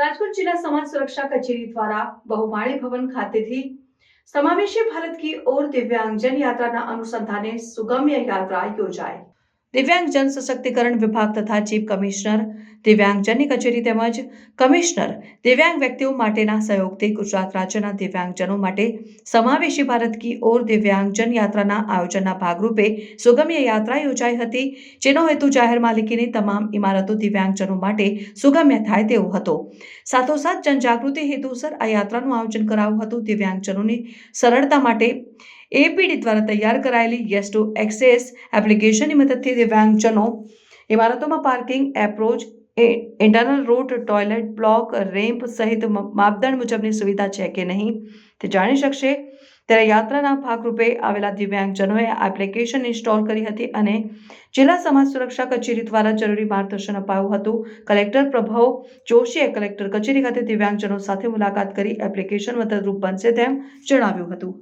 રાજકોટ જિલ્લા સમાજ સુરક્ષા કચેરી દ્વારા બહુમાળી ભવન ખાતેથી સમાવેશી ભારત की ओर દિવ્યાંગજન યાત્રાના અનુસંધાને સુગમ્ય યાત્રા યોજાઈ. દિવ્યાંગજન સશક્તિકરણ વિભાગ તથા ચીફ કમિશનર દિવ્યાંગજનની કચેરી તેમજ કમિશનર દિવ્યાંગ વ્યક્તિઓ માટેના સહયોગથી ગુજરાત રાજ્યના દિવ્યાંગજનો માટે સમાવેશી ભારત કી ઓર દિવ્યાંગજન યાત્રાના આયોજનના ભાગરૂપે સુગમ્ય યાત્રા યોજાઈ હતી, જેનો હેતુ જાહેર માલિકીની તમામ ઇમારતો દિવ્યાંગજનો માટે સુગમ્ય થાય તેવો હતો. સાથોસાથ જનજાગૃતિ હેતુસર આ યાત્રાનું આયોજન કરાયું હતું. દિવ્યાંગજનોની સરળતા માટે એપીડી દ્વારા તૈયાર કરાયેલી યસ ટુ એક્સેસ એપ્લિકેશનની મદદથી દિવ્યાંગજનો ઇમારતોમાં parking, approach internal route toilet block ramp સહિત માપદંડ મુજબની સુવિધા છે કે નહીં તે જાણી શકશે. ત્યારે યાત્રાના ભાગરૂપે આવેલા દિવ્યાંગજનોએ આ એપ્લિકેશન ઇન્સ્ટોલ કરી હતી અને જિલ્લા સમાજ સુરક્ષા કચેરી દ્વારા જરૂરી માર્ગદર્શન અપાયું હતું. કલેક્ટર પ્રભવ જોશીએ કલેક્ટર કચેરી ખાતે દિવ્યાંગજનો સાથે મુલાકાત કરી એપ્લિકેશન મદદરૂપ બનશે તેમ જણાવ્યું હતું.